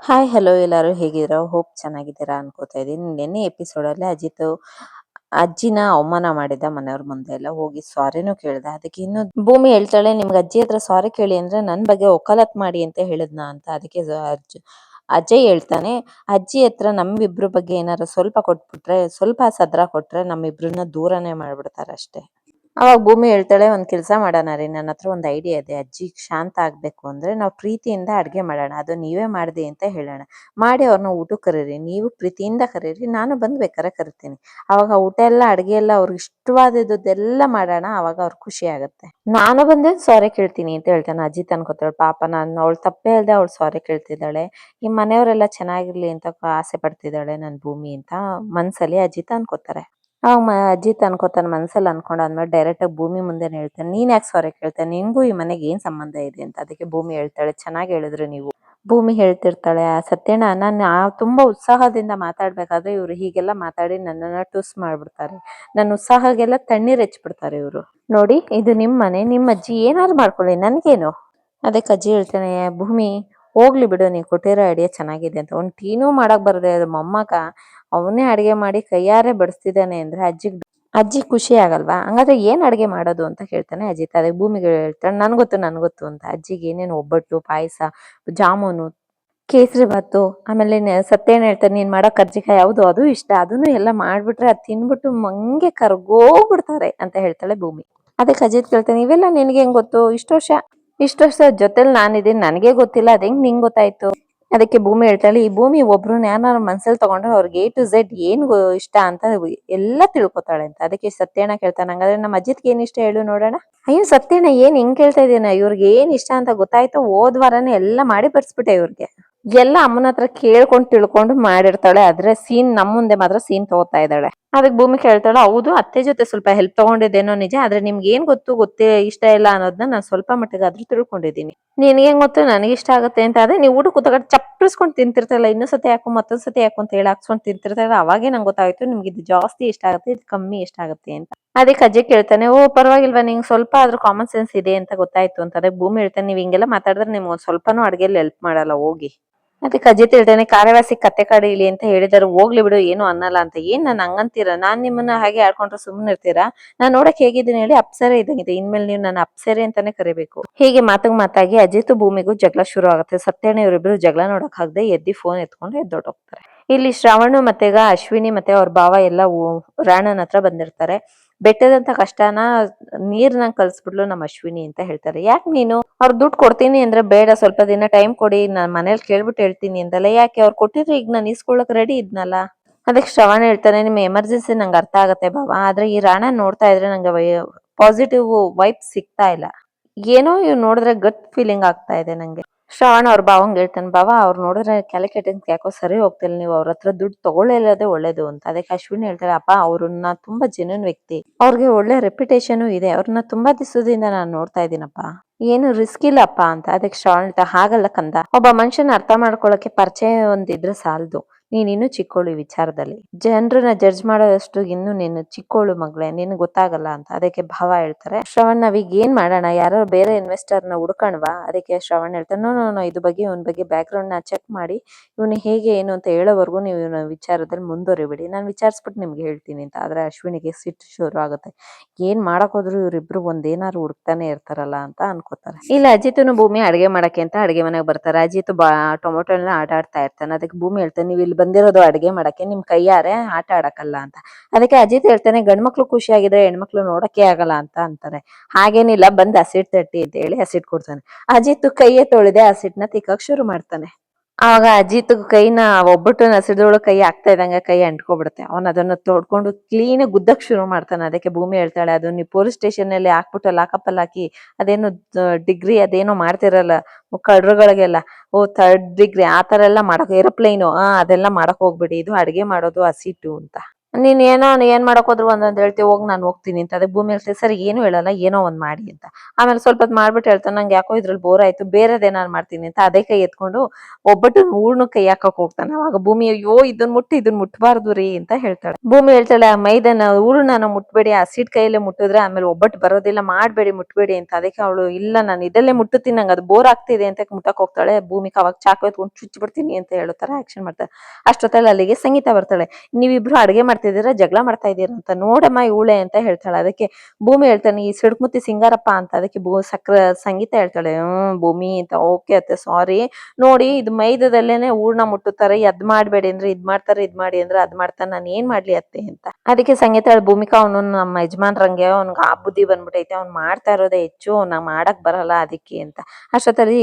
Hi hello ಎಲ್ಲರೂ ಹೇಗಿದ್ದೀರಾ? Hope ಚೆನ್ನಾಗಿದ್ದೀರಾ ಅನ್ಕೋತಾ ಇದ್ದೀನಿ. ನಿನ್ನೆ ಎಪಿಸೋಡಲ್ಲಿ ಅಜಿತ್ ಅಜ್ಜಿನ ಅವಮಾನ ಮಾಡಿದ ಮನೆಯವ್ರ ಮುಂದೆ ಎಲ್ಲ ಹೋಗಿ ಸಾರಿನೂ ಕೇಳ್ದ. ಅದಕ್ಕೆ ಇನ್ನು ಭೂಮಿ ಹೇಳ್ತಾಳೆ, ನಿಮ್ಗೆ ಅಜ್ಜಿ ಹತ್ರ ಸಾರಿ ಕೇಳಿ ಅಂದ್ರೆ ನನ್ ಬಗ್ಗೆ ಒಕಾಲತ್ ಮಾಡಿ ಅಂತ ಹೇಳಿದ್ನ ಅಂತ ಅದಕ್ಕೆ ಅಜ್ಜ್- ಹೇಳ್ತಾನೆ, ಅಜ್ಜಿ ಹತ್ರ ನಮ್ಮಿಬ್ರ ಬಗ್ಗೆ ಏನಾರ ಸ್ವಲ್ಪ ಕೊಟ್ಬಿಟ್ರೆ, ಸ್ವಲ್ಪ ಸದ್ರ ಕೊಟ್ರೆ ನಮ್ಮಿಬ್ರನ್ನ ದೂರನೇ ಮಾಡ್ಬಿಡ್ತಾರೆ ಅಷ್ಟೇ. ಅವಾಗ ಭೂಮಿ ಹೇಳ್ತಾಳೆ, ಒಂದ್ ಕೆಲಸ ಮಾಡೋಣ ರೀ, ನನ್ ಹತ್ರ ಒಂದ್ ಐಡಿಯಾ ಇದೆ. ಅಜ್ಜಿ ಶಾಂತ ಆಗ್ಬೇಕು ಅಂದ್ರೆ ನಾವು ಪ್ರೀತಿಯಿಂದ ಅಡ್ಗೆ ಮಾಡೋಣ. ಅದು ನೀವೇ ಮಾಡ್ದೆ ಅಂತ ಹೇಳೋಣ. ಮಾಡಿ ಅವ್ರನ್ನ ಊಟಕ್ಕೆ ಕರೀರಿ. ನೀವು ಪ್ರೀತಿಯಿಂದ ಕರೀರಿ. ನಾನು ಬಂದ್ ಬೇಕಾರೆ ಕರಿತೀನಿ. ಅವಾಗ ಊಟ ಎಲ್ಲ, ಅಡ್ಗೆ ಎಲ್ಲ ಅವ್ರಿಗೆ ಇಷ್ಟವಾದದ್ದೆಲ್ಲ ಮಾಡೋಣ. ಅವಾಗ ಅವ್ರಿಗೆ ಖುಷಿ ಆಗುತ್ತೆ. ನಾನು ಬಂದೆ, ಸಾರಿ ಕೇಳ್ತೀನಿ ಅಂತ ಹೇಳ್ತಾನೆ. ಅಜ್ಜಿ ಅನ್ಕೋತಾಳೆ ಪಾಪ ನಾನು ಅವಳು ತಪ್ಪೇ ಇಲ್ದೆ ಅವಳು ಸಾರಿ ಕೇಳ್ತಿದ್ದಾಳೆ. ಈ ಮನೆಯವರೆಲ್ಲ ಚೆನ್ನಾಗಿರ್ಲಿ ಅಂತ ಆಸೆ ಪಡ್ತಿದ್ದಾಳೆ ನನ್ ಭೂಮಿ ಅಂತ ಮನ್ಸಲ್ಲಿ ಅಜಿತ್ ಅನ್ಕೋತಾರೆ ಅವಾಗ ಮ ಅಜಿತ್ ಅನ್ಕೋತಾನೆ, ಮನ್ಸಲ್ಲಿ ಅನ್ಕೊಂಡಾದ್ಮೇಲೆ ಡೈರೆಕ್ಟ್ ಆಗಿ ಭೂಮಿ ಮುಂದೆ ಹೇಳ್ತಾನೆ, ನೀನ್ ಯಾಕೆ ಸಾರಿ ಕೇಳ್ತಾನೆ ನಿನ್ಗೂ ಈ ಮನೆಗೆ ಏನ್ ಸಂಬಂಧ ಇದೆ ಅಂತ ಅದಕ್ಕೆ ಭೂಮಿ ಹೇಳ್ತಾಳೆ, ಚೆನ್ನಾಗಿ ಹೇಳಿದ್ರು ನೀವು. ಭೂಮಿ ಹೇಳ್ತಿರ್ತಾಳೆ, ಆ ಸತ್ಯಣ ನಾನು ತುಂಬಾ ಉತ್ಸಾಹದಿಂದ ಮಾತಾಡ್ಬೇಕಾದ್ರೆ ಇವ್ರು ಹೀಗೆಲ್ಲ ಮಾತಾಡಿ ನನ್ನನ್ನ ಟುಸ್ ಮಾಡ್ಬಿಡ್ತಾರೆ. ನನ್ನ ಉತ್ಸಾಹಗೆಲ್ಲ ತಣ್ಣೀರ್ ಹೆಚ್ಚಿಬಿಡ್ತಾರೆ ಇವ್ರು. ನೋಡಿ, ಇದು ನಿಮ್ ಮನೆ, ನಿಮ್ಮ ಅಜ್ಜಿ ಏನಾದ್ರು ಮಾಡ್ಕೊಳ್ಳಿ, ನನ್ಗೇನು? ಅದಕ್ಕೆ ಅಜ್ಜಿ ಹೇಳ್ತಾನೆ, ಭೂಮಿ ಹೋಗ್ಲಿ ಬಿಡು ನೀ ಕೊಟ್ಟಿರೋ ಐಡಿಯಾ ಚೆನ್ನಾಗಿದೆ ಅಂತ. ಒಂದು ಟೀನೂ ಮಾಡಕ್ ಬರದೆ ಮೊಮ್ಮಗ ಅವನೇ ಅಡಿಗೆ ಮಾಡಿ ಕೈಯಾರೆ ಬಡಿಸ್ತಿದ್ದಾನೆ ಅಂದ್ರೆ ಅಜ್ಜಿಗೆ ಅಜ್ಜಿ ಖುಷಿ ಆಗಲ್ವಾ? ಹಂಗಾದ್ರೆ ಏನ್ ಅಡಿಗೆ ಮಾಡೋದು ಅಂತ ಹೇಳ್ತಾನೆ ಅಜಿತ್. ಅದಕ್ಕೆ ಭೂಮಿಗೆ ಹೇಳ್ತಾನೆ, ನನ್ ಗೊತ್ತು ನನ್ ಗೊತ್ತು ಅಂತ. ಅಜ್ಜಿಗೆ ಏನೇನು ಒಬ್ಬಟ್ಟು, ಪಾಯಸ, ಜಾಮೂನು, ಕೇಸರಿ ಭಾತು, ಆಮೇಲೆ ಸತ್ತೇನ್ ಹೇಳ್ತಾರೆ ನೀನ್ ಮಾಡೋ ಕರ್ಜಿಕಾಯಿ ಯಾವುದು? ಅದು ಇಷ್ಟ. ಅದನ್ನು ಎಲ್ಲ ಮಾಡ್ಬಿಟ್ರೆ ಅದು ತಿನ್ಬಿಟ್ಟು ಮಂಗೆ ಕರ್ಗೋಗ್ಬಿಡ್ತಾರೆ ಅಂತ ಹೇಳ್ತಾಳೆ ಭೂಮಿ. ಅದಕ್ಕೆ ಅಜಿತ್ ಕೇಳ್ತಾನೆ, ಇವೆಲ್ಲ ನಿನಗೆ ಹೆಂಗ್ ಗೊತ್ತು? ಇಷ್ಟು ವರ್ಷ ಇಷ್ಟು ವರ್ಷ ಜೊತೆಲಿ ನಾನಿದ್ದೀನಿ. ನನಗೆ ಗೊತ್ತಿಲ್ಲ. ಅದು ಹೆಂಗ್ ನಿಂಗೆ ಗೊತ್ತಾಯ್ತು? ಅದಕ್ಕೆ ಭೂಮಿ ಹೇಳ್ತಾಳೆ, ಈ ಭೂಮಿ ಒಬ್ರು ಯಾರು ಮನ್ಸಲ್ಲಿ ತಗೊಂಡ್ರೆ ಅವ್ರಿಗೆ ಎ ಟು ಝೆಡ್ ಏನ್ ಇಷ್ಟ ಅಂತ ಎಲ್ಲ ತಿಳ್ಕೊತಾಳೆ ಅಂತ. ಅದಕ್ಕೆ ಸತ್ಯಣ್ಣ ಕೇಳ್ತಾನೆ, ಹಂಗಾದ್ರೆ ನಮ್ಮ ಅಜಿತ್ಗೆ ಏನ್ ಇಷ್ಟ ಹೇಳು ನೋಡೋಣ? ಅಯ್ಯೋ, ಸತ್ಯಣ್ಣ ಏನ್ ಹೆಂಗ್ ಕೇಳ್ತಾ ಇದೀನ ಇವ್ರಿಗೆ ಏನ್ ಇಷ್ಟ ಅಂತ ಗೊತ್ತಾಯ್ತು. ಹೋದ್ ವಾರನೇ ಎಲ್ಲ ಮಾಡಿ ಬರ್ಸ್ಬಿಟ್ಟೆ ಇವ್ರಿಗೆ. ಎಲ್ಲ ಅಮ್ಮನ ಹತ್ರ ಕೇಳ್ಕೊಂಡು ತಿಳ್ಕೊಂಡು ಮಾಡಿರ್ತಾಳೆ. ಆದ್ರೆ ಸೀನ್ ನಮ್ಮ ಮುಂದೆ ಮಾತ್ರ ಸೀನ್ ತಗೋತಾ ಇದ್ದಾಳೆ. ಅದಕ್ಕೆ ಭೂಮಿ ಕೇಳ್ತಾಳೆ, ಹೌದು, ಅತ್ತೆ ಜೊತೆ ಸ್ವಲ್ಪ ಹೆಲ್ಪ್ ತಗೊಂಡಿದ್ದೇನೋ ನಿಜ, ಆದ್ರೆ ನಿಮ್ಗೆ ಏನ್ ಗೊತ್ತು, ಗೊತ್ತೇ ಇಷ್ಟ ಇಲ್ಲ ಅನ್ನೋದನ್ನ ನಾನು ಸ್ವಲ್ಪ ಮಟ್ಟಿಗೆ ಮಟ್ಟಿಗಾದ್ರೂ ತಿಳ್ಕೊಂಡಿದ್ದೀನಿ. ನಿನಗೇನ್ ಗೊತ್ತು, ನನಗೆ ಇಷ್ಟ ಆಗುತ್ತೆ ಅಂತ ಆದ್ರೆ ನೀವು ಊಟ ಕೂತ್ಕೊಂಡು ಚಪ್ಪರಿಸ್ಕೊಂಡು ತಿಂತಿರ್ತಲ್ಲ ಇನ್ನೊಂದ್ ಸತಿ ಯಾಕೋ ಮತ್ತೊಂದ್ ಸತಿ ಯಾಕೋ ಅಂತ ಹೇಳಿ ಹಾಕ್ಸ್ಕೊಂಡು ತಿಂತಿರ್ತಲ್ಲ ಅವಾಗೇ ನಂಗೆ ಗೊತ್ತಾಯ್ತು, ನಿಮ್ಗೆ ಇದು ಜಾಸ್ತಿ ಇಷ್ಟ ಆಗುತ್ತೆ, ಇದು ಕಮ್ಮಿ ಇಷ್ಟ ಆಗುತ್ತೆ ಅಂತ. ಅದೇ ಅಜ್ಜಿ ಕೇಳ್ತಾನೆ, ಓ, ಪರವಾಗಿಲ್ವಾ, ನಿಂಗೆ ಸ್ವಲ್ಪ ಆದ್ರೂ ಕಾಮನ್ ಸೆನ್ಸ್ ಇದೆ ಅಂತ ಗೊತ್ತಾಯ್ತು ಅಂತ ಅದಕ್ಕೆ ಭೂಮಿ ಹೇಳ್ತಾನೆ, ನೀವ್ ಹಿಂಗೆಲ್ಲ ಮಾತಾಡಿದ್ರೆ ನಿಮ್ಗೆ ಒಂದ್ ಸ್ವಲ್ಪನೂ ಅಡುಗೆಯಲ್ಲಿ ಹೆಲ್ಪ್ ಮಾಡಲ್ಲ, ಹೋಗಿ. ಅದಕ್ಕೆ ಅಜ್ಜಿ ತಿಳ್ತಾನೆ ಕಾರ್ಯವಾಸಿ ಕತ್ತೆ ಇಲ್ಲಿ ಅಂತ ಹೇಳಿದಾರೆ, ಹೋಗ್ಲಿ ಬಿಡು, ಏನು ಅನ್ನಲ್ಲ ಅಂತ. ಏನ್ ನಾನು ಹಂಗಂತೀರ? ನಾನ್ ನಿಮ್ಮನ್ನ ಹಾಗೆ ಆಡ್ಕೊಂಡ್ರೆ ಸುಮ್ಮನೆ ಇರ್ತೀರಾ? ನಾನ್ ನೋಡಕ್ ಹೇಗಿದ್ದೀನಿ ಹೇಳಿ ಅಪ್ಸರೆ ಇದ್ದಂಗಿದೆ. ಇನ್ಮೇಲೆ ನೀವು ನನ್ನ ಅಪ್ಸರೆ ಅಂತಾನೆ ಕರಿಬೇಕು. ಹೀಗೆ ಮಾತಿಗೆ ಮಾತಾಗಿ ಅಜಿತ್ ಭೂಮಿಗೂ ಜಗಳ ಶುರು ಆಗುತ್ತೆ ಸತ್ಯಣ್ಣ ಇವರಿಬ್ರು ಜಗಳ ನೋಡಕ್ ಆಗದೆ ಎದ್ದಿ ಫೋನ್ ಎತ್ಕೊಂಡು ಎದ್ದೊಟ್ಟೋಗ್ತಾರೆ ಇಲ್ಲಿ ಶ್ರಾವಣ ಮತ್ತೆಗ ಅಶ್ವಿನಿ ಮತ್ತೆ ಅವ್ರ ಭಾವ ಎಲ್ಲ ರಾಣನ್ ಹತ್ರ ಬಂದಿರ್ತಾರೆ. ಬೆಟ್ಟದಂತ ಕಷ್ಟನ ನೀರ್ನ ಕಲ್ಸ್ಬಿಡ್ಲು ನಮ್ಮ ಅಶ್ವಿನಿ ಅಂತ ಹೇಳ್ತಾರೆ. ಯಾಕೆ ನೀನು? ಅವ್ರ ದುಡ್ಡು ಕೊಡ್ತೀನಿ ಅಂದ್ರೆ ಬೇಡ, ಸ್ವಲ್ಪ ದಿನ ಟೈಮ್ ಕೊಡಿ, ನಾನು ಮನೇಲಿ ಕೇಳ್ಬಿಟ್ಟು ಹೇಳ್ತೀನಿ ಅಂದಲ್ಲ. ಯಾಕೆ? ಅವ್ರು ಕೊಟ್ಟಿದ್ರು ಈಗ ನಾನು ಇಸ್ಕೊಳ್ಳೋಕೆ ರೆಡಿ ಇದ್ನಲ್ಲ. ಅದಕ್ಕೆ ಶ್ರವಣ ಹೇಳ್ತಾನೆ, ನಿಮ್ಮ ಎಮರ್ಜೆನ್ಸಿ ನಂಗೆ ಅರ್ಥ ಆಗತ್ತೆ ಬಾಬಾ ಆದ್ರೆ ಈ ರಾಣ ನೋಡ್ತಾ ಇದ್ರೆ ನಂಗೆ ಪಾಸಿಟಿವ್ ವೈಬ್ ಸಿಗ್ತಾ ಇಲ್ಲ. ಏನೋ ಇವ್ ನೋಡಿದ್ರೆ ಗಟ್ ಫೀಲಿಂಗ್ ಆಗ್ತಾ ಇದೆ ನಂಗೆ. ಶ್ರವಣ ಅವ್ರ ಭಾವಂಗ್ ಹೇಳ್ತಾನೆ, ಬಾವ ಅವ್ರು ನೋಡಿದ್ರೆ ಕ್ಯಾಲಿಕೇಟಿಂಗ್ ಯಾಕೋ ಸರಿ ಹೋಗ್ತಿಲ್ಲ ನೀವು, ಅವ್ರ ಹತ್ರ ದುಡ್ಡು ತಗೊಳ್ಳೇದೇ ಒಳ್ಳೇದು ಅಂತ. ಅದಕ್ಕೆ ಅಶ್ವಿನಿ ಹೇಳ್ತಾರೆ ಅಪ್ಪ, ಅವ್ರನ್ನ ತುಂಬಾ ಜೆನ್ಯೂನ್ ವ್ಯಕ್ತಿ. ಅವ್ರಿಗೆ ಒಳ್ಳೆ ರೆಪ್ಯುಟೇಷನ್ ಇದೆ. ಅವ್ರನ್ನ ತುಂಬಾ ದಿವಸದಿಂದ ನಾನು ನೋಡ್ತಾ ಇದ್ದೀನಪ್ಪ. ಏನು ರಿಸ್ಕ್ ಇಲ್ಲಪ್ಪ ಅಂತ. ಅದಕ್ಕೆ ಶ್ರವಣ್ ಹಾಗಲ್ಲ ಕಂದ. ಒಬ್ಬ ಮನುಷ್ಯನ ಅರ್ಥ ಮಾಡ್ಕೊಳಕ್ಕೆ ಪರಿಚಯ ಒಂದಿದ್ರೆ ಸಾಲದು. ನೀನ್ ಇನ್ನು ಚಿಕ್ಕೋಳು ಈ ವಿಚಾರದಲ್ಲಿ. ಜನರನ್ನ ಜಡ್ಜ್ ಮಾಡೋಷ್ಟು ಇನ್ನು ನೀನು ಚಿಕ್ಕೋಳು ಮಗಳೇ ನಿನ್ ಗೊತ್ತಾಗಲ್ಲ ಅಂತ. ಅದಕ್ಕೆ ಭಾವ ಹೇಳ್ತಾರೆ. ಶ್ರವಣ್, ನಾವೀಗ ಏನ್ ಮಾಡೋಣ? ಯಾರೋ ಬೇರೆ ಇನ್ವೆಸ್ಟರ್ನ ಹುಡ್ಕಣ್ವಾ? ಅದಕ್ಕೆ ಶ್ರವಣ್ ಹೇಳ್ತಾರೆ ನೋ ನೋ ಇದು ಬಗ್ಗೆ, ಇವನ್ ಬಗ್ಗೆ ಬ್ಯಾಕ್ ಗ್ರೌಂಡ್ನ ಚೆಕ್ ಮಾಡಿ ಇವನು ಹೇಗೆ ಏನು ಅಂತ ಹೇಳೋವರೆಗೂ ನೀವು ಇವನ ವಿಚಾರದಲ್ಲಿ ಮುಂದುವರಿಬೇಡಿ. ನಾನು ವಿಚಾರಿಸ್ಬಿಟ್ಟು ನಿಮ್ಗೆ ಹೇಳ್ತೀನಿ ಅಂತ. ಆದ್ರೆ ಅಶ್ವಿನಿಗೆ ಸಿಟ್ಟು ಶುರು ಆಗುತ್ತೆ. ಏನ್ ಮಾಡಕ್ ಹೋದ್ರು ಇವ್ರಿಬ್ರು ಒಂದೇನಾರು ಹುಡುಕ್ತಾನೆ ಇರ್ತಾರಲ್ಲ ಅಂತ ಅನ್ಕೋತಾರೆ. ಇಲ್ಲ, ಅಜಿತನು ಭೂಮಿ ಅಡಿಗೆ ಮಾಡಕ್ಕೆ ಅಂತ ಅಡಿಗೆ ಮನೆಗೆ ಬರ್ತಾರೆ. ಅಜಿತ್ ಬಾ ಟೊಮೊಟೊ ಆಟ ಆಡ್ತಾ ಇರ್ತಾನೆ. ಅದಕ್ಕೆ ಭೂಮಿ ಹೇಳ್ತಾನೆ ನೀವು ಬಂದಿರೋದು ಅಡಿಗೆ ಮಾಡಕ್ಕೆ, ನಿಮ್ ಕೈಯಾರೆ ಆಟ ಆಡಕ್ಕಲ್ಲ ಅಂತ. ಅದಕ್ಕೆ ಅಜಿತ್ ಹೇಳ್ತಾನೆ ಗಂಡ್ಮಕ್ಳು ಖುಷಿಯಾಗಿದ್ರೆ ಹೆಣ್ಮಕ್ಳು ನೋಡಕ್ಕೆ ಆಗಲ್ಲ ಅಂತ ಅಂತಾರೆ. ಹಾಗೇನಿಲ್ಲ, ಬಂದ್ ಹಸಿಟ್ ತಟ್ಟಿ ಅಂತ ಹೇಳಿ ಹಸಿಟ್ ಕೊಡ್ತಾನೆ. ಅಜಿತ್ ಕೈಯೇ ತೊಳೆದೆ ಹಸಿಟ್ನ ತಿಕ್ಕಕ್ ಶುರು ಮಾಡ್ತಾನೆ. ಆವಾಗ ಅಜಿತ್ ಕೈನ ಒಬ್ಬಟ್ಟು ಹಸಿದೊಳಗೆ ಕೈ ಆಗ್ತಾ ಇದ್ದಂಗೆ ಕೈ ಅಂಟ್ಕೊಬಿಡುತ್ತೆ. ಅವನ್ ಅದನ್ನ ತೊಡ್ಕೊಂಡು ಕ್ಲೀನ್ ಗುದ್ದಕ್ ಶುರು ಮಾಡ್ತಾನೆ. ಅದಕ್ಕೆ ಭೂಮಿ ಹೇಳ್ತಾಳೆ, ಅದು ನೀವು ಪೊಲೀಸ್ ಸ್ಟೇಷನ್ ಅಲ್ಲಿ ಹಾಕ್ಬಿಟ್ಟು ಲಾಕಪ್ಪಲ್ಲಿ ಹಾಕಿ, ಅದೇನು ಡಿಗ್ರಿ ಅದೇನೋ ಮಾಡ್ತಿರಲ್ಲ ಕಳ್ರುಗಳಿಗೆಲ್ಲ ಓ ಥರ್ಡ್ ಡಿಗ್ರಿ ಆ ತರ ಎಲ್ಲ ಮಾಡಕ್ ಏರೋಪ್ಲೇನು ಆ, ಅದೆಲ್ಲ ಮಾಡಕ್ ಹೋಗ್ಬಿಡಿ. ಇದು ಅಡಿಗೆ ಮಾಡೋದು ಹಸಿಟ್ಟು ಅಂತ. ನೀನ್ ಏನೋ ಏನ್ ಮಾಡಕ್ ಹೋದ್ರು ಒಂದೊಂದ್ ಹೇಳ್ತೀವಿ ಹೋಗ್ ನಾನು ಹೋಗ್ತೀನಿ ಅಂತ. ಅದೇ ಭೂಮಿ ಹೇಳ್ತೀವಿ ಸರಿ, ಏನು ಹೇಳಲ್ಲ, ಏನೋ ಒಂದ್ ಮಾಡಿ ಅಂತ. ಆಮೇಲೆ ಸ್ವಲ್ಪ ಮಾಡ್ಬಿಟ್ಟು ಹೇಳ್ತಾನೆ, ನಂಗೆ ಯಾಕೋ ಇದ್ರಲ್ಲಿ ಬೋರ್ ಆಯ್ತು, ಬೇರೆದೇ ನಾನು ಮಾಡ್ತೀನಿ ಅಂತ. ಅದೇ ಕೈ ಎತ್ಕೊಂಡು ಒಬ್ಬಟ್ಟು ಊರ್ನ ಕೈ ಹಾಕಕ್ ಹೋಗ್ತಾನೆ. ಅವಾಗ ಭೂಮಿ, ಅಯ್ಯೋ, ಇದನ್ ಮುಟ್ಟಿ, ಇದನ್ ಮುಟ್ಬಾರ್ದು ರೀ ಅಂತ ಹೇಳ್ತಾಳೆ. ಭೂಮಿ ಹೇಳ್ತಾಳೆ, ಆ ಮೈದನ ಹೂರ್ಣನ ಮುಟ್ಬೇಡಿ ಹಸಿಟ್ ಕೈಯಲ್ಲೇ ಮುಟ್ಟಿದ್ರೆ ಆಮೇಲೆ ಒಬ್ಬಟ್ಟು ಬರೋದಿಲ್ಲ, ಮಾಡ್ಬೇಡಿ, ಮುಟ್ಬೇಡಿ ಅಂತ. ಅದಕ್ಕೆ ಅವಳು, ಇಲ್ಲ, ನಾನು ಇದಲ್ಲೇ ಮುಟ್ಟುತ್ತೀನಿ, ನಂಗೆ ಅದು ಬೋರ್ ಆಗ್ತಿದೆ ಅಂತ ಮುಟ್ಟಕ್ ಹೋಗ್ತಾಳೆ? ಭೂಮಿಕ ಅವಾಗ ಚಾಕು ಎತ್ಕೊಂಡು ಚುಚ್ಚಿ ಬಿಡ್ತೀನಿ ಅಂತ ಹೇಳೋ ಆಕ್ಷನ್ ಮಾಡ್ತಾಳೆ. ಅಷ್ಟೊತ್ತಲ್ಲಿ ಅಲ್ಲಿಗೆ ಸಂಗೀತ ಬರ್ತಾಳೆ. ನೀವಿಬ್ರು ಅಡ್ಗೆ ಮಾಡ್ತಿದ್ದೀರಾ, ಜಗಳ ಮಾಡ್ತಾ ಇದ್ದೀರಾ ಅಂತ ನೋಡಮ್ಮ ಇವಳೆ ಅಂತ ಹೇಳ್ತಾಳೆ. ಅದಕ್ಕೆ ಭೂಮಿ ಹೇಳ್ತಾನೆ, ಈ ಸಿಡ್ಮುತ್ತಿ ಸಿಂಗಾರಪ್ಪ ಅಂತ. ಅದಕ್ಕೆ ಭೂ ಸಕ್ರ ಸಂಗೀತ ಹೇಳ್ತಾಳೆ. ಹ್ಮ್, ಭೂಮಿ ಅಂತ. ಓಕೆ ಅತ್ತೆ, ಸಾರಿ. ನೋಡಿ, ಇದು ಮೈದದಲ್ಲೇನೆ ಊರ್ಣ ಮುಟ್ಟುತ್ತಾರೆ. ಅದ್ ಮಾಡ್ಬೇಡಿ ಅಂದ್ರೆ, ಇದ್ ಮಾಡ್ತಾರೆ, ಇದ್ ಮಾಡಿ ಅಂದ್ರೆ ಅದ್ ಮಾಡ್ತಾರೆ. ನಾನು ಏನ್ ಮಾಡ್ಲಿ ಅತ್ತೆ ಅಂತ. ಅದಕ್ಕೆ ಸಂಗೀತ ಭೂಮಿಕಾ, ಅವನು ನಮ್ಮ ಯಜಮಾನ್ರಂಗೆ, ಅವ್ನ್ಗೆ ಆ ಬುದ್ಧಿ ಬಂದ್ಬಿಟ್ಟೈತೆ ಅವ್ನ್ ಮಾಡ್ತಾ ಇರೋದೇ ಹೆಚ್ಚು. ನಾ ಮಾಡಕ್ ಬರಲ್ಲ ಅದಕ್ಕೆ ಅಂತ. ಅಷ್ಟೊತ್ತಲ್ಲಿ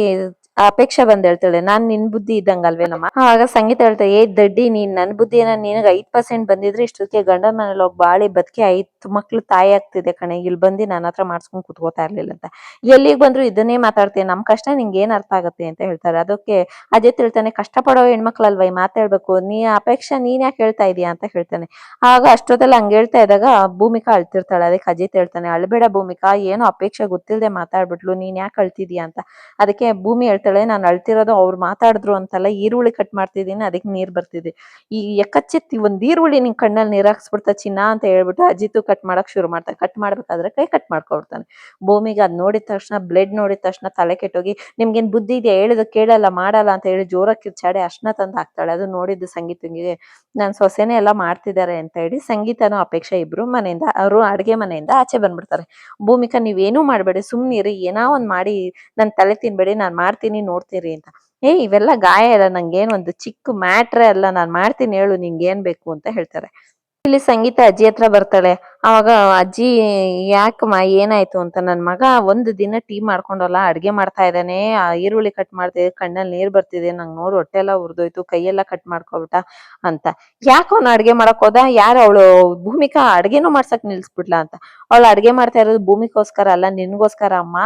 ಅಪೇಕ್ಷೆ ಬಂದ್ ಹೇಳ್ತಾಳೆ, ನಾನ್ ನಿನ್ ಬುದ್ಧಿ ಇದ್ದಂಗ ಅಲ್ವೇನಮ್ಮ ಆಗ ಸಂಗೀತ ಹೇಳ್ತಾ, ಏ ದಡ್ಡಿ, ನೀನ್ ನನ್ ಬುದ್ಧಿ ಏನ ನಿನಗೆ ಐದ್ ಪರ್ಸೆಂಟ್ ಬಂದಿದ್ರೆ ಇಷ್ಟಕ್ಕೆ ಗಂಡನ ಮನೇಲಿ ಹೋಗಿ ಬಾಳಿ ಬದುಕಿ ಐದ್ ಮಕ್ಳು ತಾಯಿ ಆಗ್ತಿದೆ ಕಣೆ, ಇಲ್ಲಿ ಬಂದು ನನ್ನ ಹತ್ರ ಮಾಡ್ಸ್ಕೊಂಡ್ ಕುತ್ಕೋತಾ ಇರ್ಲಿಲ್ಲ ಅಂತ. ಎಲ್ಲಿಗ್ ಬಂದ್ರು ಇದನ್ನೇ ಮಾತಾಡ್ತೀನಿ, ನಮ್ ಕಷ್ಟ ನಿಂಗೆ ಏನ್ ಅರ್ಥ ಆಗತ್ತೆ ಅಂತ ಹೇಳ್ತಾರೆ. ಅದಕ್ಕೆ ಅಜಯ್ ಹೇಳ್ತಾನೆ ಕಷ್ಟ ಪಡೋ ಹೆಣ್ಮಕ್ಳಲ್ವ ಈ ಮಾತಾಡ್ಬೇಕು ನೀ ಅಪೇಕ್ಷೆ ನೀನ್ ಯಾಕೆ ಹೇಳ್ತಾ ಇದೀಯಾ ಅಂತ ಹೇಳ್ತಾನೆ. ಆಗ ಅಷ್ಟೊತ್ತಲ್ಲಿ ಹಂಗ ಹೇಳ್ತಾ ಇದ್ದಾಗ ಭೂಮಿಕಾ ಅಳ್ತಿರ್ತಾಳೆ. ಅದಕ್ಕೆ ಅಜಿತ್ ಹೇಳ್ತಾನೆ, ಅಳ್ಬೇಡ ಭೂಮಿಕಾ, ಏನೋ ಅಪೇಕ್ಷೆ ಗೊತ್ತಿಲ್ಲದೆ ಮಾತಾಡ್ಬಿಟ್ಲು, ನೀನ್ ಯಾಕೆ ಅಳ್ತಿದ್ಯಾ ಅಂತ? ಅದಕ್ಕೆ ಭೂಮಿ ಹೇಳ್ತಾಳೆ, ನಾನು ಅಳ್ತಿರೋದು ಅವ್ರು ಮಾತಾಡಿದ್ರು ಅಂತಲ್ಲ, ಈರುಳ್ಳಿ ಕಟ್ ಮಾಡ್ತಿದ್ದೀನಿ, ಅದಕ್ಕೆ ನೀರು ಬರ್ತಿದೆ. ಈ ಎಕ್ಕಚ್ಚೆತ್ತಿ ಒಂದ್ ಈರುಳ್ಳಿ ನಿನ್ ಕಣ್ಣಲ್ಲಿ ನೀರು ಹಾಕ್ಸ್ಬಿಡ್ತಾ, ಚಿನ್ನ ಅಂತ ಹೇಳ್ಬಿಟ್ಟು ಅಜಿತು ಕಟ್ ಮಾಡಕ್ ಶುರು ಮಾಡ್ತಾನೆ ಕಟ್ ಮಾಡ್ಬೇಕಾದ್ರೆ ಕೈ ಕಟ್ ಮಾಡ್ಕೊಡ್ತಾನೆ ಭೂಮಿಗೆ ಅದ್ ನೋಡಿದ ತಕ್ಷಣ ಬ್ಲಡ್ ನೋಡಿದ ತಕ್ಷಣ ತಲೆ ಕೆಟ್ಟೋಗಿ, ನಿಮ್ಗೇನ್ ಬುದ್ಧಿ ಇದೆಯಾ? ಹೇಳಿದ ಕೇಳಲ್ಲ, ಮಾಡಲ್ಲ ಅಂತ ಹೇಳಿ ಜೋರಾಗಿ ಕಿರ್ಚಾಡಿ ಅರ್ಶನ ತಂದು ಹಾಕ್ತಾಳೆ. ಅದು ನೋಡಿದ್ದು ಸಂಗೀತಂಗೆ, ನಾನು ಸೊಸೆನೆ ಎಲ್ಲ ಮಾಡ್ತಿದ್ದಾರೆ ಅಂತ ಹೇಳಿ ಸಂಗೀತನೂ ಅಪೇಕ್ಷೆ ಇಬ್ರು ಮನೆಯಿಂದ, ಅವರು ಅಡುಗೆ ಮನೆಯಿಂದ ಆಚೆ ಬಂದ್ಬಿಡ್ತಾರೆ. ಭೂಮಿಕಾ, ನೀವೇನೂ ಮಾಡಬೇಡಿ ಸುಮ್ಮನೆ ಏನೋ ಒಂದು ಮಾಡಿ ನನ್ನ ತಲೆ ತಿನ್ಬೇಡಿ, ನಾನು ಮಾಡ್ತೀನಿ ನೋಡ್ತೀರಿ ಅಂತ. ಏ, ಇವೆಲ್ಲ ಗಾಯ ಇಲ್ಲ ನಂಗೇನ್ ಒಂದು ಚಿಕ್ಕ ಮ್ಯಾಟ್ರೇ ಅಲ್ಲ, ನಾನ್ ಮಾಡ್ತೀನಿ ಹೇಳು ನಿಂಗೆ ಏನ್ ಬೇಕು ಅಂತ ಹೇಳ್ತಾರೆ. ಇಲ್ಲಿ ಸಂಗೀತ ಅಜ್ಜಿ ಹತ್ರ ಬರ್ತಾಳೆ. ಅವಾಗ ಅಜ್ಜಿ, ಯಾಕಮ್ಮ, ಏನಾಯ್ತು? ಅಂತ ನನ್ ಮಗ ಒಂದು ದಿನ ಟೀ ಮಾಡ್ಕೊಂಡಲ್ಲ ಅಡ್ಗೆ ಮಾಡ್ತಾ ಇದ್ದಾನೆ. ಈರುಳ್ಳಿ ಕಟ್ ಮಾಡ್ತಿದ್ದೆ ಕಣ್ಣಲ್ಲಿ ನೀರ್ ಬರ್ತಿದೆ, ನಂಗ್ ನೋಡ್ ಹೊಟ್ಟೆ ಎಲ್ಲ ಕೈ ಕೈಯೆಲ್ಲ ಕಟ್ ಮಾಡ್ಕೊಬಿಟ್ಟ ಅಂತ. ಯಾಕ ಅವ್ನ ಅಡ್ಗೆ ಮಾಡಕ್ ಹೋದ? ಯಾರು ಅವಳು? ಭೂಮಿಕಾ, ಅಡ್ಗೆನೂ ಮಾಡ್ಸಕ್ ನಿಲ್ಸ್ಬಿಡ್ಲಾ ಅಂತ. ಅವಳು ಅಡ್ಗೆ ಮಾಡ್ತಾ ಇರೋದು ಭೂಮಿಕೋಸ್ಕರ ಅಲ್ಲ, ನಿನ್ಗೋಸ್ಕರ ಅಮ್ಮ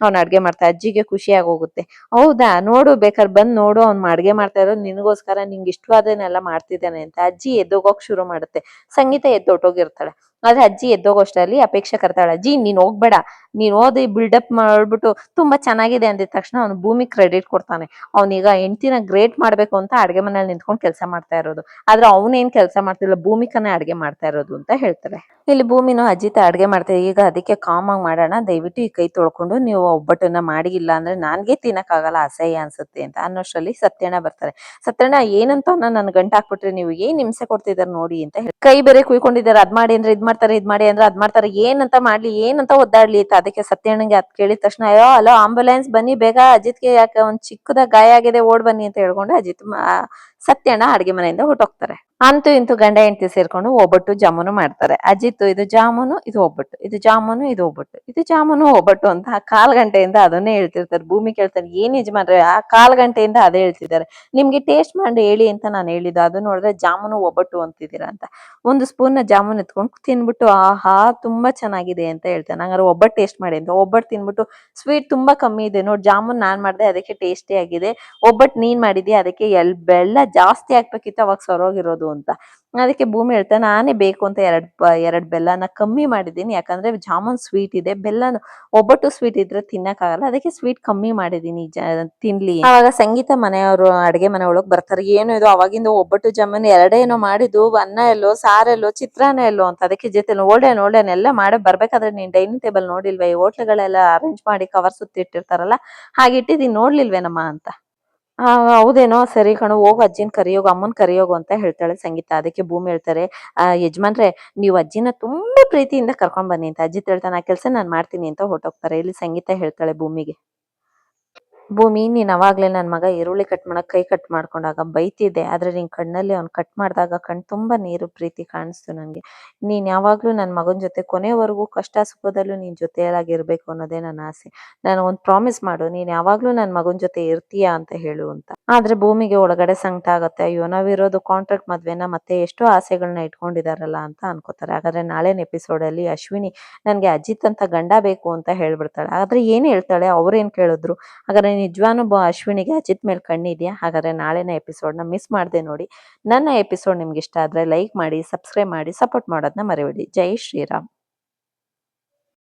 ಅವ್ನ ಅಡ್ಗೆ ಮಾಡ್ತಾ, ಅಜ್ಜಿಗೆ ಖುಷಿಯಾಗಿ ಹೋಗುತ್ತೆ ಹೌದಾ? ನೋಡು ಬೇಕಾದ್ರೆ ಬಂದ್ ನೋಡು, ಅವ್ನ್ ಅಡ್ಗೆ ಮಾಡ್ತಾ ಇರೋದು ನಿನಗೋಸ್ಕರ, ನಿಂಗೆ ಇಷ್ಟವಾದನ್ನೆಲ್ಲ ಮಾಡ್ತಿದ್ದಾನೆ ಅಂತ ಅಜ್ಜಿ ಎದ್ದೋಗೋಕ್ ಶುರು ಮಾಡುತ್ತೆ. ಸಂಗೀತ ಎದ್ದೊಟ್ಟೋಗಿರ್ತಾಳೆ ಆದ್ರೆ ಅಜ್ಜಿ ಎದ್ದೋಗೋಷ್ಟರಲ್ಲಿ ಅಪೇಕ್ಷೆ ಕರ್ತಾಳೆ, ಅಜ್ಜಿ, ನೀನ್ ಹೋಗ್ಬೇಡ, ನೀನ್ ಓದಿ ಬಿಲ್ಡಪ್ ಮಾಡ್ಬಿಟ್ಟು ತುಂಬಾ ಚೆನ್ನಾಗಿದೆ ಅಂದಿದ ತಕ್ಷಣ ಅವ್ನು ಭೂಮಿ ಕ್ರೆಡಿಟ್ ಕೊಡ್ತಾನೆ. ಅವ್ನೀಗ ಹೆಂಡತಿನ ಗ್ರೇಟ್ ಮಾಡ್ಬೇಕು ಅಂತ ಅಡ್ಗೆ ಮನೇಲಿ ನಿಂತ್ಕೊಂಡು ಕೆಲಸ ಮಾಡ್ತಾ ಇರೋದು. ಆದ್ರೆ ಅವನೇನ್ ಕೆಲಸ ಮಾಡ್ತಿಲ್ಲ ಭೂಮಿಕನೇ ಅಡ್ಗೆ ಮಾಡ್ತಾ ಇರೋದು ಅಂತ ಹೇಳ್ತಾರೆ ಇಲ್ಲಿ ಭೂಮಿನೂ ಅಜ್ಜಿತ ಅಡ್ಗೆ ಮಾಡ್ತಾರೆ ಈಗ ಅದಕ್ಕೆ ಕಾಮ್ ಆಗಿ ಮಾಡೋಣ, ದಯವಿಟ್ಟು ಈ ಕೈ ತೊಳ್ಕೊಂಡು ನೀವು ಒಬ್ಬಟ್ಟನ್ನ ಮಾಡಿ, ಇಲ್ಲ ಅಂದ್ರೆ ನನ್ಗೆ ತಿನ್ನಕ್ಕಾಗಲ್ಲ ಅಸಹ್ಯ ಅನ್ಸುತ್ತೆ ಅಂತ ಅನ್ನೋಷ್ಟರಲ್ಲಿ ಸತ್ಯಣ್ಣ ಬರ್ತಾರೆ. ಸತ್ಯಣ್ಣ, ಏನಂತ ನನ್ ಗಂಟ ಹಾಕ್ಬಿಟ್ರಿ ನೀವು ಏನ್ ಹಿಂಸೆ ಕೊಡ್ತಿದಾರೆ ನೋಡಿ ಅಂತ ಹೇಳಿ, ಕೈ ಬೇರೆ ಕುಯ್ಕೊಂಡಿದ್ದಾರೆ ಅದ್ ಮಾಡಿ ಅಂದ್ರೆ ಇದ್ ಮಾಡ್ತಾರೆ, ಇದ್ ಮಾಡಿ ಅಂದ್ರೆ ಅದ್ ಮಾಡ್ತಾರೆ. ಏನಂತ ಮಾಡ್ಲಿ, ಏನಂತ ಒದ್ದಾಡ್ಲಿ ಅಂತ ಅದಕ್ಕೆ ಸತ್ಯಣ್ಣಗೆ ಅದ್ ಕೇಳಿದ ತಕ್ಷಣ, ಅಯ್ಯೋ, ಅಲೋ ಆಂಬುಲೆನ್ಸ್ ಬನ್ನಿ, ಬೇಗ ಅಜಿತ್ಗೆ ಯಾಕೆ ಒಂದ್ ಚಿಕ್ಕದಾಗ ಗಾಯ ಆಗಿದೆ, ಓಡ್ ಬನ್ನಿ ಅಂತ ಹೇಳ್ಕೊಂಡು ಅಜಿತ್ ಸತ್ಯಣ್ಣ ಅಡ್ಗೆ ಮನೆಯಿಂದ ಹೊರಟೋಗ್ತಾರೆ. ಅಂತೂ ಇಂತೂ ಗಂಡ ಹೆಂಡತಿ ಸೇರ್ಕೊಂಡು ಒಬ್ಬಟ್ಟು ಜಾಮೂನು ಮಾಡ್ತಾರೆ. ಅಜಿತ್ ಇದು ಜಾಮೂನು, ಇದು ಒಬ್ಬಟ್ಟು. ಇದು ಜಾಮೂನು, ಇದು ಒಬ್ಬಟ್ಟು. ಇದು ಜಾಮೂನು, ಒಬ್ಬಟ್ಟು ಅಂತ ಕಾಲ್ ಗಂಟೆಯಿಂದ ಅದನ್ನೇ ಹೇಳ್ತಿರ್ತಾರೆ. ಭೂಮಿ ಕೇಳ್ತಾರೆ, ಏನ್ ಯಜಮಾನ್ರೆ, ಆ ಕಾಲ್ ಗಂಟೆಯಿಂದ ಅದೇ ಹೇಳ್ತಿದ್ದಾರೆ. ನಿಮ್ಗೆ ಟೇಸ್ಟ್ ಮಾಡಿ ಹೇಳಿ ಅಂತ ನಾನು ಹೇಳಿದ್ದು. ಅದು ನೋಡಿದ್ರೆ ಜಾಮೂನು, ಒಬ್ಬಟ್ಟು ಅಂತಿದ್ದೀರಾ ಅಂತ. ಒಂದು ಸ್ಪೂನ್ ಜಾಮೂನ್ ಎತ್ಕೊಂಡು ತಿನ್ಬಿಟ್ಟು, ಆಹಾ, ತುಂಬಾ ಚೆನ್ನಾಗಿದೆ ಅಂತ ಹೇಳ್ತಾರೆ. ನಂಗಾರ ಒಬ್ಬಟ್ಟು ಟೇಸ್ಟ್ ಮಾಡಿ ಅಂತ. ಒಬ್ಬಟ್ಟು ತಿನ್ಬಿಟ್ಟು, ಸ್ವೀಟ್ ತುಂಬಾ ಕಮ್ಮಿ ಇದೆ. ನೋಡಿ ಜಾಮೂನ್ ನಾನ್ ಮಾಡ್ದೆ, ಅದಕ್ಕೆ ಟೇಸ್ಟಿ ಆಗಿದೆ. ಒಬ್ಬಟ್ಟು ನೀನ್ ಮಾಡಿದ್ಯಾ, ಅದಕ್ಕೆ ಎಲ್, ಬೆಲ್ಲ ಜಾಸ್ತಿ ಹಾಕ್ಬೇಕಿತ್ತು, ಅವಾಗ ಸರೋಗಿರೋದು. ಅಂತ. ಅದಕ್ಕೆ ಭೂಮಿ ಹೇಳ್ತಾನೆ ನಾನೇ ಬೇಕು ಅಂತ ಎರಡ್ ಎರಡ್ ಬೆಲ್ಲನ ಕಮ್ಮಿ ಮಾಡಿದ್ದೀನಿ. ಯಾಕಂದ್ರೆ ಜಾಮೂನ್ ಸ್ವೀಟ್ ಇದೆ. ಬೆಲ್ಲನು ಒಬ್ಬಟ್ಟು ಸ್ವೀಟ್ ಇದ್ರೆ ತಿನ್ನಕ್ಕಾಗಲ್ಲ ಅದಕ್ಕೆ ಸ್ವೀಟ್ ಕಮ್ಮಿ ಮಾಡಿದೀನಿ ತಿನ್ಲಿ ಅವಾಗ ಸಂಗೀತ ಮನೆಯವರು, ಅಡಿಗೆ ಮನೆ ಒಳಗೆ ಬರ್ತಾರೆ. ಏನು ಇದು ಅವಾಗಿಂದ ಒಬ್ಬಟ್ಟು ಜಾಮೂನ್ ಎರಡೇನೋ ಮಾಡಿದ್ದು, ಅನ್ನ ಎಲ್ಲೋ ಸಾರೆಲ್ಲೋ ಚಿತ್ರಾನ್ನ ಎಲ್ಲೋ ಅಂತ. ಅದಕ್ಕೆ ಜೊತೆ ಓಲ್ಡೇನ್ ಓಲ್ಡೇನ್ ಎಲ್ಲ ಮಾಡಿ, ಬರ್ಬೇಕಾದ್ರೆ ನೀನ್ ಡೈನಿಂಗ್ ಟೇಬಲ್ ನೋಡಿಲ್ವೇ? ಈ ಹೋಟ್ಲುಗಳೆಲ್ಲ ಅರೇಂಜ್ ಮಾಡಿ ಕವರ್ ಸುತ್ತಿಟ್ಟಿರ್ತಾರಲ್ಲ? ಹಾಗೆ ಇಟ್ಟಿದ್ದೀನಿ. ನೋಡ್ಲಿಲ್ವೇನಮ್ಮ ಅಂತ. ಹೌದೇನೋ, ಸರಿ ಕಣೋ, ಹೋಗು, ಅಜ್ಜಿನ ಕರಿಯೋಗು, ಅಮ್ಮನ್ ಕರಿಯೋಗು ಅಂತ ಹೇಳ್ತಾಳೆ ಸಂಗೀತ. ಅದಕ್ಕೆ ಭೂಮಿ ಹೇಳ್ತಾರೆ, ಆ, ಯಜಮಾನ್ರೆ, ನೀವು ಅಜ್ಜಿನ ತುಂಬಾ ಪ್ರೀತಿಯಿಂದ ಕರ್ಕೊಂಡ್ ಬನ್ನಿ ಅಂತ. ಅಜ್ಜಿ ಹೇಳ್ತಾನೆ ಆ ಕೆಲಸ ನಾನ್ ಮಾಡ್ತೀನಿ ಅಂತ ಹೊರಟೋಗ್ತಾರೆ. ಇಲ್ಲಿ ಸಂಗೀತ ಹೇಳ್ತಾಳೆ ಭೂಮಿಗೆ. ಭೂಮಿ, ನೀನ್ ಅವಾಗ್ಲೇ ನನ್ ಮಗ ಈರುಳ್ಳಿ ಕಟ್ ಮಾಡಕ್ ಕೈ ಕಟ್ ಮಾಡ್ಕೊಂಡಾಗ ಬೈತಿದ್ದೆ. ಆದ್ರೆ ನಿನ್ ಕಣ್ಣಲ್ಲಿ ಅವ್ನ್ ಕಟ್ ಮಾಡಿದಾಗ ಕಣ್ ತುಂಬಾ ನೀರು ಪ್ರೀತಿ ಕಾಣಿಸ್ತು ನಂಗೆ. ನೀನ್ ಯಾವಾಗ್ಲೂ ನನ್ ಮಗನ್ ಜೊತೆ ಕೊನೆವರೆಗೂ ಕಷ್ಟ ಸುಖದಲ್ಲೂ ನೀನ್ ಜೊತೆಯಲ್ಲಾಗಿರ್ಬೇಕು ಅನ್ನೋದೇ ನನ್ನ ಆಸೆ. ನಾನು ಒಂದ್ ಪ್ರಾಮಿಸ್ ಮಾಡು, ನೀನ್ ಯಾವಾಗ್ಲೂ ನನ್ ಮಗನ್ ಜೊತೆ ಇರ್ತೀಯಾ ಅಂತ ಹೇಳು ಅಂತ. ಆದ್ರೆ ಭೂಮಿಗೆ ಒಳಗಡೆ ಸಂಕಟ ಆಗತ್ತೆ. ಅಯ್ಯೋ, ನಾವಿರೋದು ಕಾಂಟ್ರಾಕ್ಟ್ ಮದ್ವೆನ ಮತ್ತೆ ಎಷ್ಟೋ ಆಸೆಗಳನ್ನ ಇಟ್ಕೊಂಡಿದಾರಲ್ಲ ಅಂತ ಅನ್ಕೋತಾರೆ. ಹಾಗಾದ್ರೆ ನಾಳೆನ ಎಪಿಸೋಡ್ ಅಲ್ಲಿ ಅಶ್ವಿನಿ ನನ್ಗೆ ಅಜಿತ್ ಅಂತ ಗಂಡ ಬೇಕು ಅಂತ ಹೇಳ್ಬಿಡ್ತಾಳೆ. ಆದ್ರೆ ಏನ್ ಹೇಳ್ತಾಳೆ? ಅವ್ರೇನ್ ಕೇಳಿದ್ರು? ಹಾಗಾದ್ರೆ ನಿಜವಾನು ಅಶ್ವಿನಿಗೆ ಅಜಿತ್ ಮೇಲೆ ಕಣ್ಣಿದೆಯಾ? ಹಾಗಾದ್ರೆ ನಾಳೆನ ಎಪಿಸೋಡ್ನ ಮಿಸ್ ಮಾಡದೆ ನೋಡಿ. ನನ್ನ ಎಪಿಸೋಡ್ ನಿಮ್ಗೆ ಇಷ್ಟ ಆದ್ರೆ ಲೈಕ್ ಮಾಡಿ ಸಬ್ಸ್ಕ್ರೈಬ್ ಮಾಡಿ ಸಪೋರ್ಟ್ ಮಾಡೋದನ್ನ ಮರಿಬೇಡಿ. ಜೈ ಶ್ರೀರಾಮ್.